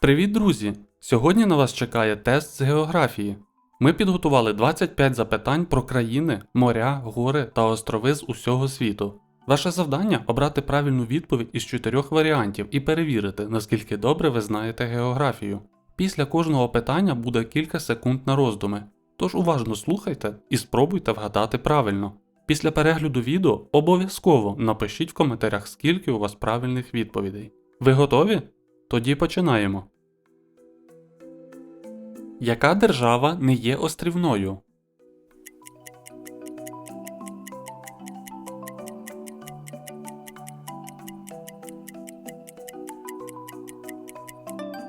Привіт, друзі! Сьогодні на вас чекає тест з географії. Ми підготували 25 запитань про країни, моря, гори та острови з усього світу. Ваше завдання обрати правильну відповідь із чотирьох варіантів і перевірити, наскільки добре ви знаєте географію. Після кожного питання буде кілька секунд на роздуми, тож уважно слухайте і спробуйте вгадати правильно. Після перегляду відео обов'язково напишіть в коментарях, скільки у вас правильних відповідей. Ви готові? Тоді починаємо. Яка держава не є острівною?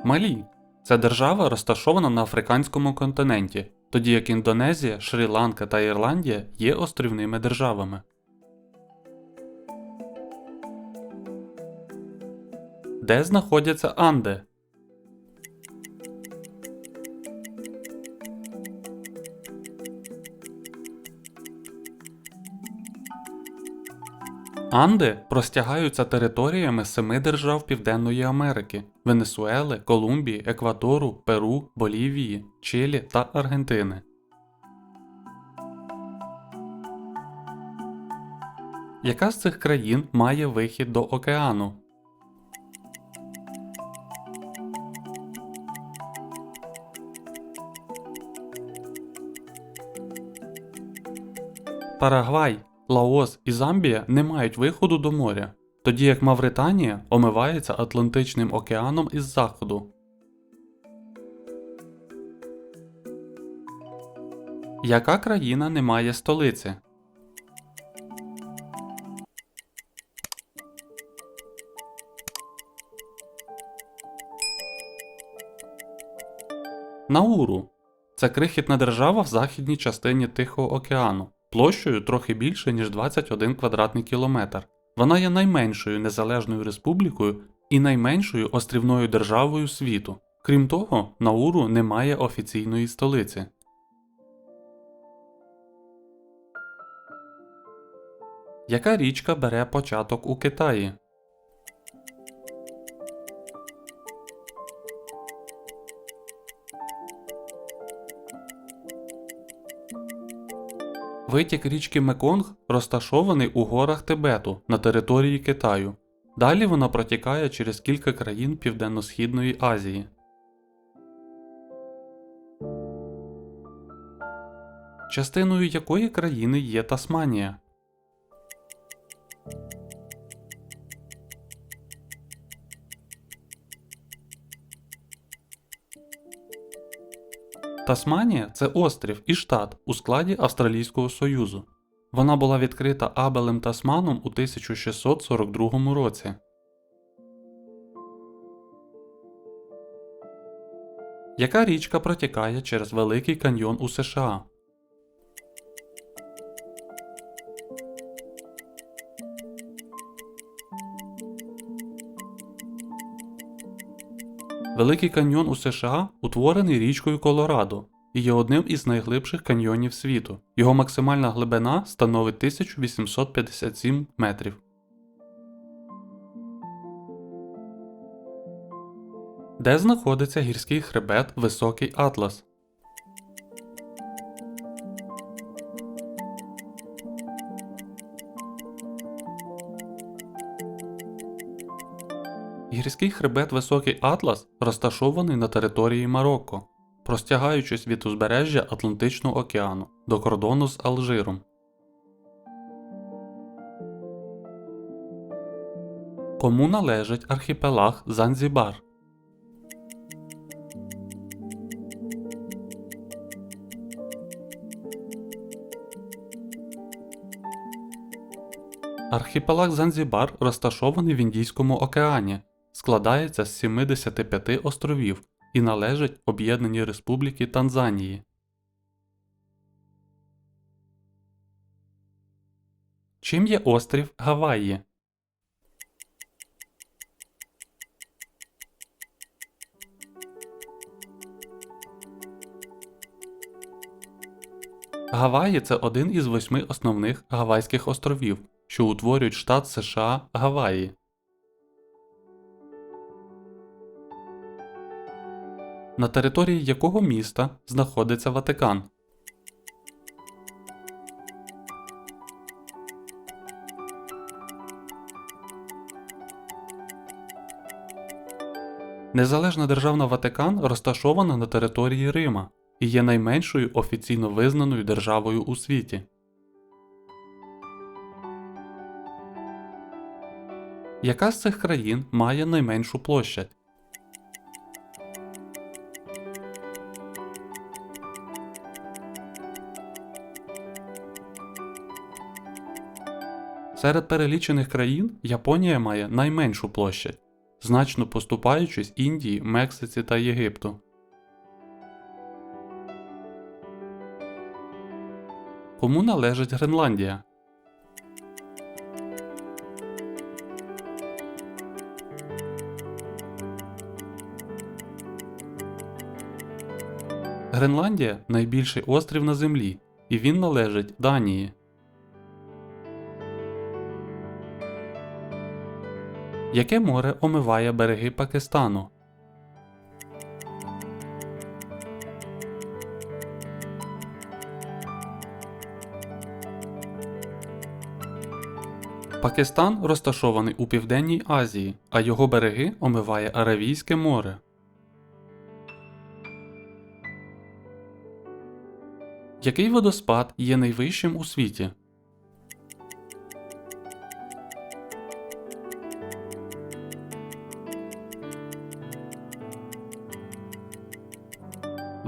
Малі. Ця держава розташована на африканському континенті, тоді як Індонезія, Шрі-Ланка та Ірландія є острівними державами. Де знаходяться Анди? Анди простягаються територіями семи держав Південної Америки Венесуели, Колумбії, Еквадору, Перу, Болівії, Чилі та Аргентини. Яка з цих країн має вихід до океану? Парагвай, Лаос і Замбія не мають виходу до моря, тоді як Мавританія омивається Атлантичним океаном із заходу. Яка країна не має столиці? Науру це крихітна держава в західній частині Тихого океану, площею трохи більше, ніж 21 квадратний кілометр. Вона є найменшою незалежною республікою і найменшою острівною державою світу. Крім того, Науру не має офіційної столиці. Яка річка бере початок у Китаї? Витік річки Меконг розташований у горах Тибету на території Китаю. Далі вона протікає через кілька країн Південно-Східної Азії. Частиною якої країни є Тасманія? Тасманія це острів і штат у складі Австралійського Союзу. Вона була відкрита Абелем Тасманом у 1642 році. Яка річка протікає через Великий каньйон у США? Великий каньйон у США утворений річкою Колорадо і є одним із найглибших каньйонів світу. Його максимальна глибина становить 1857 метрів. Де знаходиться гірський хребет Високий Атлас? Гірський хребет Високий Атлас розташований на території Марокко, простягаючись від узбережжя Атлантичного океану до кордону з Алжиром. Кому належить архіпелаг Занзібар? Архіпелаг Занзібар розташований в Індійському океані, складається з 75 островів і належить Об'єднаній Республіки Танзанії. Чим є острів Гаваї? Гаваї це один із восьми основних Гавайських островів, що утворюють штат США Гаваї. На території якого міста знаходиться Ватикан? Незалежна державна Ватикан розташована на території Рима і є найменшою офіційно визнаною державою у світі. Яка з цих країн має найменшу площадь? Серед перелічених країн Японія має найменшу площадь, значно поступаючись Індії, Мексиці та Єгипту. Кому належить Гренландія? Гренландія найбільший острів на землі, і він належить Данії. Яке море омиває береги Пакистану? Пакистан розташований у Південній Азії, а його береги омиває Аравійське море. Який водоспад є найвищим у світі?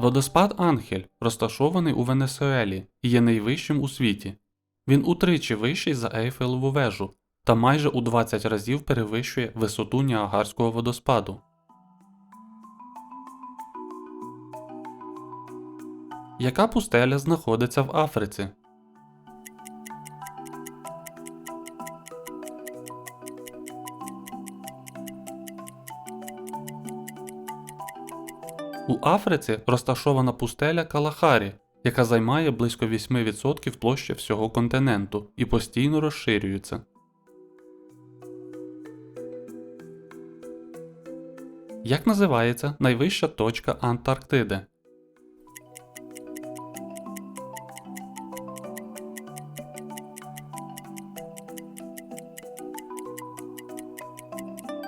Водоспад Анхель розташований у Венесуелі є найвищим у світі. Він утричі вищий за Ейфелеву вежу та майже у 20 разів перевищує висоту Ніагарського водоспаду. Яка пустеля знаходиться в Африці? Африці розташована пустеля Калахарі, яка займає близько 8% площі всього континенту і постійно розширюється. Як називається найвища точка Антарктиди?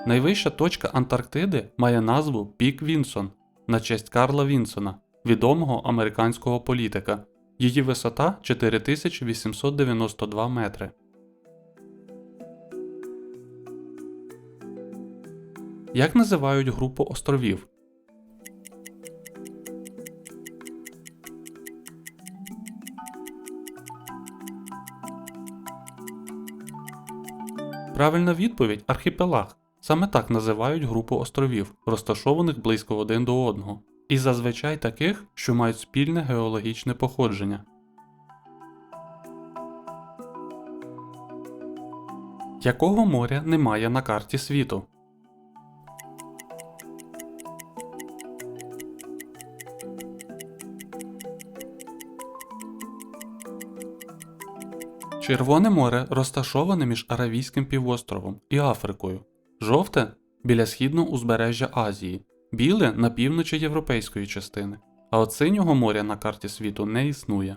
Найвища точка Антарктиди має назву Пік Вінсон на честь Карла Вінсона, відомого американського політика. Її висота 4892 метри. Як називають групу островів? Правильна відповідь архіпелаг. Саме так називають групу островів, розташованих близько один до одного, і зазвичай таких, що мають спільне геологічне походження. Якого моря немає на карті світу? Червоне море розташоване між Аравійським півостровом і Африкою. Жовте біля східного узбережжя Азії, біле на півночі європейської частини, а от синього моря на карті світу не існує.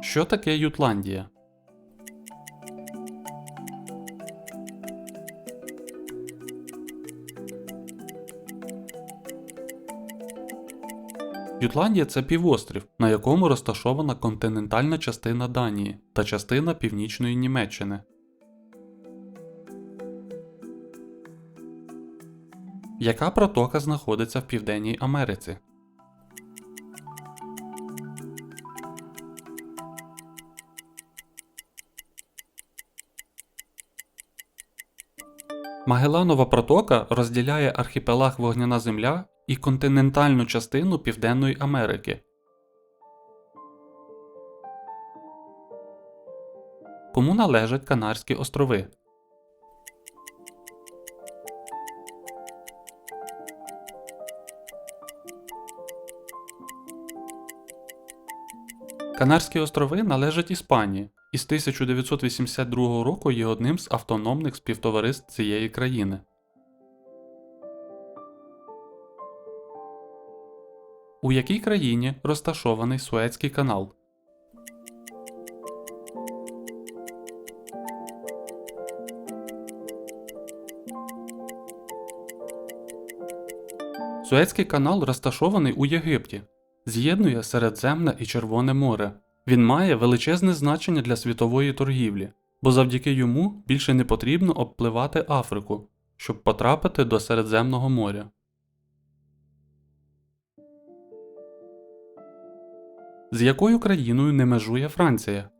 Що таке Ютландія? Ютландія це півострів, на якому розташована континентальна частина Данії та частина Північної Німеччини. Яка протока знаходиться в Південній Америці? Магеланова протока розділяє архіпелаг Вогняна Земля і континентальну частину Південної Америки. Кому належать Канарські острови? Канарські острови належать Іспанії і з 1982 року є одним з автономних співтовариств цієї країни. У якій країні розташований Суецький канал? Суецький канал розташований у Єгипті, з'єднує Середземне і Червоне море. Він має величезне значення для світової торгівлі, бо завдяки йому більше не потрібно обпливати Африку, щоб потрапити до Середземного моря. З якою країною не межує Франція?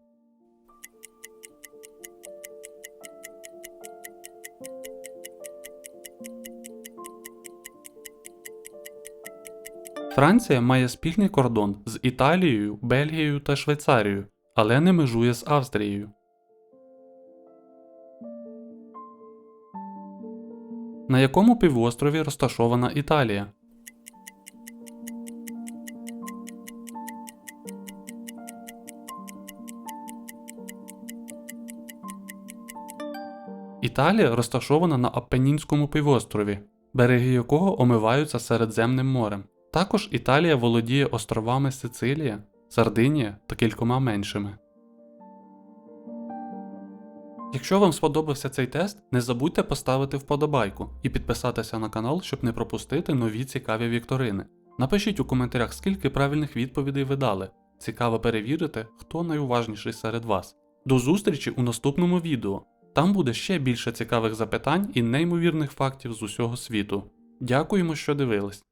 Франція має спільний кордон з Італією, Бельгією та Швейцарією, але не межує з Австрією. На якому півострові розташована Італія? Італія розташована на Апеннінському півострові, береги якого омиваються Середземним морем. Також Італія володіє островами Сицилія, Сардинія та кількома меншими. Якщо вам сподобався цей тест, не забудьте поставити вподобайку і підписатися на канал, щоб не пропустити нові цікаві вікторини. Напишіть у коментарях, скільки правильних відповідей ви дали. Цікаво перевірити, хто найуважніший серед вас. До зустрічі у наступному відео. Там буде ще більше цікавих запитань і неймовірних фактів з усього світу. Дякуємо, що дивились!